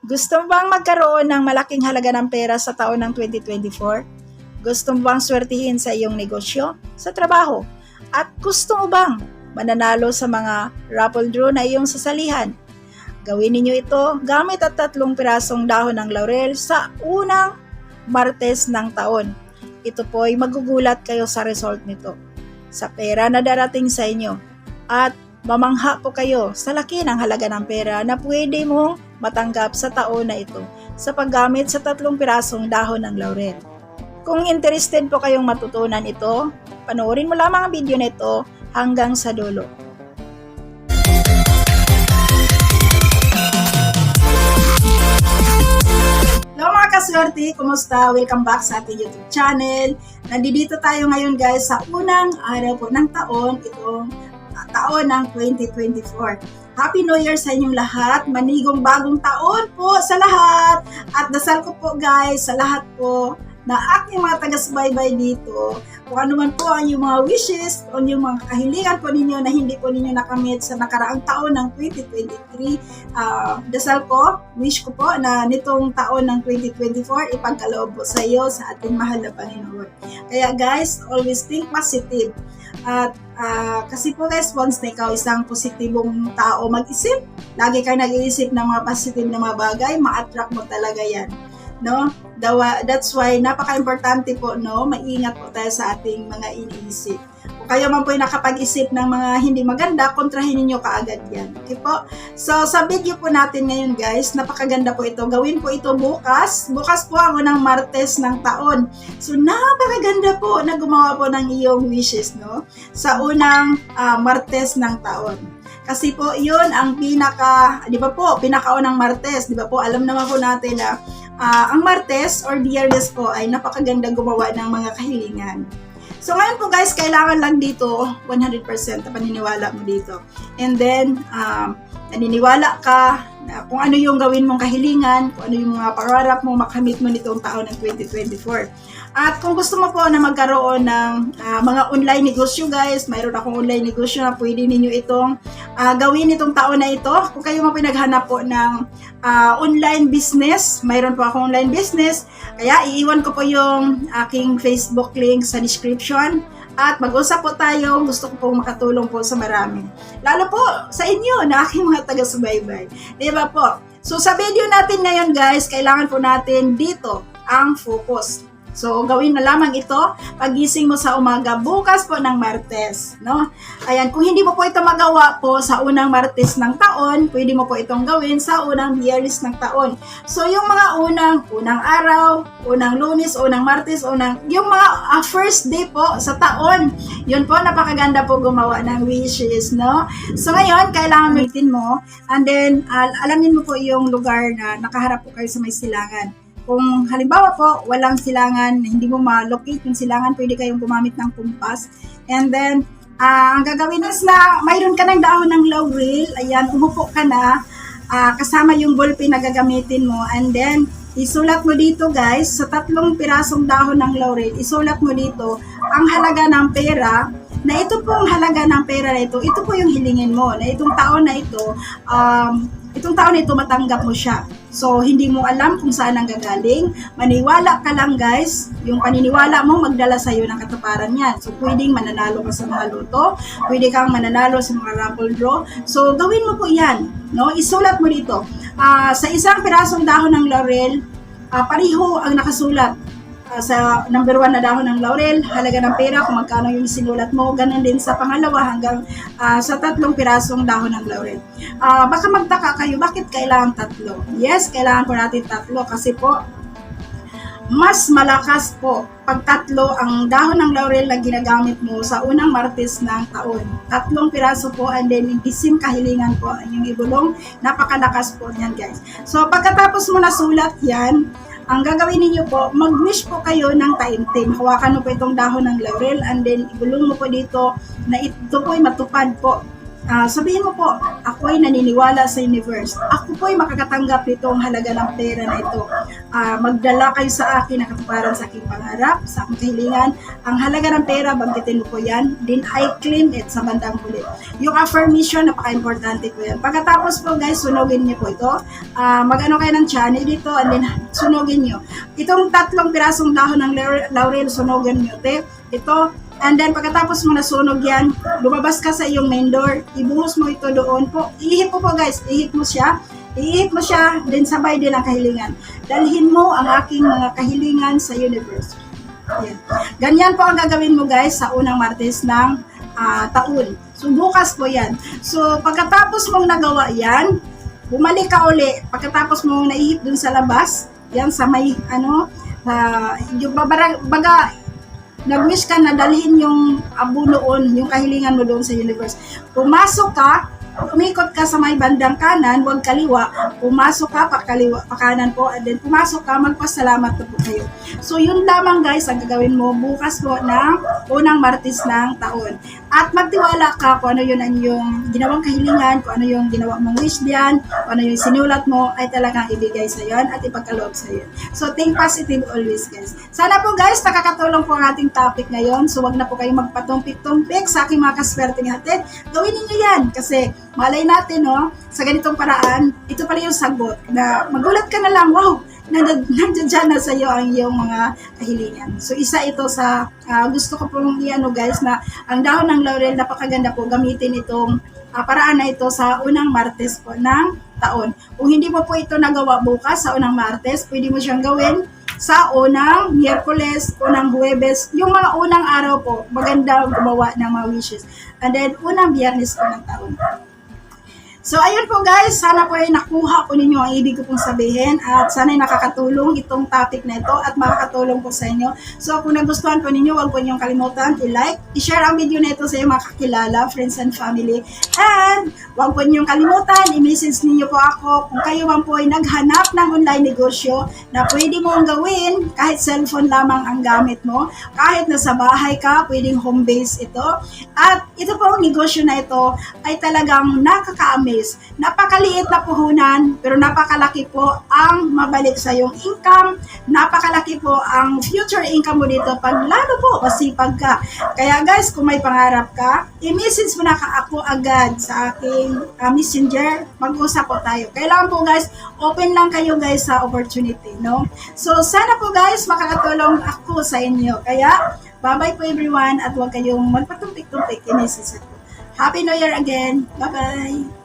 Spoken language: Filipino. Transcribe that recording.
Gusto mo bang magkaroon ng malaking halaga ng pera sa taon ng 2024? Gusto mo bang swertihin sa iyong negosyo, sa trabaho? At gusto mo bang mananalo sa mga raffle draw na iyong sasalihan? Gawin ninyo ito gamit at tatlong pirasong dahon ng laurel sa unang Martes ng taon. Ito po ay magugulat kayo sa result nito. Sa pera na darating sa inyo. At mamangha po kayo sa laki ng halaga ng pera na pwede mong matanggap sa taon na ito sa paggamit sa tatlong pirasong dahon ng laurel. Kung interested po kayong matutunan ito, panoorin mo lamang ang video nito hanggang sa dulo. Hello mga kaswerte, kumusta? Welcome back sa ating YouTube channel. Nandito tayo ngayon guys sa unang araw po ng taon, itong taon ng 2024. Happy New Year sa inyong lahat. Manigong bagong taon po sa lahat. At dasal ko po guys sa lahat po na aking mga taga-subaybay dito. Kung ano man po ang inyong mga wishes, o yung mga kahilingan po ninyo na hindi po ninyo nakamit sa nakaraang taon ng 2023. ah, dasal ko, wish ko po na nitong taon ng 2024, ipagkaloob po sa iyo sa ating mahal na Panginoon. Kaya guys, always think positive. At ah, kasi po guys, once na ikaw isang positibong tao mag-isip, lagi kang nag-iisip ng mga positive na mga bagay, ma-attract mo talaga yan. No? Dawa, that's why napaka-importante po, no? Maingat po tayo sa ating mga iniisip. Kung kayo man po ay nakapag-isip ng mga hindi maganda, kontrahin ninyo kaagad yan. Okay po? So, sa video po natin ngayon guys, napakaganda po ito. Gawin po ito bukas. Bukas po ang unang Martes ng taon. So, napakaganda po na gumawa po ng iyong wishes, no? Sa unang ah, Martes ng taon. Kasi po, yun ang pinaka, di ba po, pinakaunang Martes, di ba po, alam naman po natin na ah, ang Martes or Biyernes po ay napakaganda gumawa ng mga kahilingan. So ngayon po guys, kailangan lang dito 100% na paniniwala mo dito. And then, um, naniniwala ka na kung ano yung gawin mong kahilingan, kung ano yung mga pangarap mo makamit mo nitong taon ng 2024. At kung gusto mo po na magkaroon ng ah, mga online negosyo guys, mayroon akong online negosyo na pwede ninyo itong ah, gawin itong taon na ito. Kung kayo mo pinaghanap po ng ah, online business, mayroon po akong online business. Kaya iiwan ko po yung aking Facebook link sa description. At mag-usap po tayo, gusto ko pong makatulong po sa marami. Lalo po sa inyo na aking mga taga-subaybay. Di ba po? So sa video natin ngayon guys, kailangan po natin dito ang focus. So, gawin na lamang ito pagising mo sa umaga bukas po ng Martes, no? Ayan, kung hindi mo po ito magawa po sa unang Martes ng taon, pwede mo po itong gawin sa unang Biyernes ng taon. So, yung mga unang, unang araw, unang Lunes, unang Martes, unang, yung mga ah, first day po sa taon, yun po, napakaganda po gumawa ng wishes, no? So, ngayon, kailangan mitin mo, and then, al- alamin mo po yung lugar na nakaharap po kayo sa may silangan. Kung halimbawa po, walang silangan, hindi mo ma-locate yung silangan, pwede kayong gumamit ng kumpas. And then, ah, ang gagawin is na mayroon ka ng dahon ng laurel, ayan, umupo ka na, ah, kasama yung ballpen na gagamitin mo, and then, isulat mo dito guys, sa tatlong pirasong dahon ng laurel, isulat mo dito, ang halaga ng pera, na ito pong halaga ng pera na ito, ito po yung hilingin mo, na itong taon na ito, um, itong taon na ito matanggap mo siya. So, hindi mo alam kung saan ang gagaling. Maniwala ka lang guys. Yung paniniwala mo, magdala sa iyo ng katuparan yan. So, pwedeng mananalo ka sa mga loto. Pwede kang mananalo sa mga raffle draw. So, gawin mo po yan. No? Isulat mo dito. Ah, sa isang pirasong dahon ng laurel, ah, pareho ang nakasulat. Ah, sa number one na dahon ng laurel, halaga ng pera, kung magkano yung sinulat mo, ganun din sa pangalawa hanggang ah, sa tatlong pirasong dahon ng laurel. Ah, baka magtaka kayo, bakit kailangan tatlo? Yes, kailangan po natin tatlo kasi po, mas malakas po pag tatlo ang dahon ng laurel na ginagamit mo sa unang martes ng taon. Tatlong piraso po and then isim kahilingan po ang yung ibulong. Napakalakas po niyan guys. So pagkatapos mo nasulat yan, ang gagawin ninyo po, mag-wish po kayo ng taimtim. Hawakan mo po itong dahon ng laurel and then ibulong mo po dito na ito po ay matupad po. Ah, sabihin mo po, ako ay naniniwala sa universe. Ako po ay makakatanggap nitong halaga ng pera na ito. Ah, magdala kayo sa akin na katuparan sa aking pangarap, sa aking kahilingan. Ang halaga ng pera, banggitin mo po yan. Then I claim it sa bandang huli. Yung affirmation, napaka-importante po yan. Pagkatapos po guys, sunogin niyo po ito. Ah, mag-ano kayo ng channel dito and then sunogin niyo. Itong tatlong pirasong dahon ng laurel- laurel, sunogin niyo. Te. Ito, And then pagkatapos mo nasunog yan, lumabas ka sa iyong main door, ibuhos mo ito doon po. Ihip po po guys, ihip mo siya. Ihip mo siya, then sabay din ang kahilingan. Dalhin mo ang aking mga kahilingan sa universe. Yan. Ganyan po ang gagawin mo guys sa unang Martes ng ah, taon. So bukas po yan. So pagkatapos mong nagawa yan, bumalik ka uli. Pagkatapos mong naihip dun sa labas, yan sa may ano, ah, yung babara, baga, nag-wish ka na dalhin yung abo noon, yung kahilingan mo doon sa universe. Pumasok ka, umikot ka sa may bandang kanan, huwag kaliwa, pumasok ka pa kaliwa, pa kanan po, and then pumasok ka, magpasalamat na po kayo. So yun lamang guys ang gagawin mo bukas po ng unang martis ng taon. At magtiwala ka kung ano yun ang yung ginawang kahilingan, kung ano yung ginawa mong wish diyan, kung ano yung sinulat mo, ay talagang ibigay sa yon at ipagkaloob sa iyo. So think positive always guys. Sana po guys, nakakatulong po ang ating topic ngayon. So wag na po kayong magpatumpik-tumpik sa aking mga kaswerte natin. Gawin ninyo yan kasi malay natin no, sa ganitong paraan, ito pala yung sagot na magulat ka na lang, wow, nandyan dyan na sa iyo ang iyong mga kahilingan. So isa ito sa ah, gusto ko pong i-ano guys na ang dahon ng laurel napakaganda po gamitin itong ah, paraan na ito sa unang Martes po ng taon. Kung hindi mo po ito nagawa bukas sa unang Martes, pwede mo siyang gawin sa unang Miyerkules, unang Huwebes, yung mga unang araw po, maganda gumawa ng mga wishes. And then, unang Biyernes po ng taon. So, ayun po guys, sana po ay nakuha po ninyo ang ibig ko pong sabihin at sana ay nakakatulong itong topic na ito at makakatulong po sa inyo. So, kung nagustuhan po ninyo, huwag po ninyong kalimutan i-like, i-share ang video na ito sa iyong mga kakilala, friends and family. And, huwag po ninyong kalimutan, i-message ninyo po ako kung kayo man po ay naghanap ng online negosyo na pwede mong gawin kahit cellphone lamang ang gamit mo, kahit nasa bahay ka, pwedeng home base ito. At ito po ang negosyo na ito ay talagang nakaka-amaze. Napakaliit na puhunan, pero napakalaki po ang mabalik sa iyong income. Napakalaki po ang future income mo dito pag lalo po masipag ka. Kaya guys, kung may pangarap ka, i-message mo na ka ako agad sa aking ah, messenger. Mag-usap po tayo. Kailangan po guys, open lang kayo guys sa opportunity, no? So, sana po guys, makakatulong ako sa inyo. Kaya, bye-bye po everyone at huwag kayong magpatumpik-tumpik. I-message ako. Happy New Year again. Bye-bye.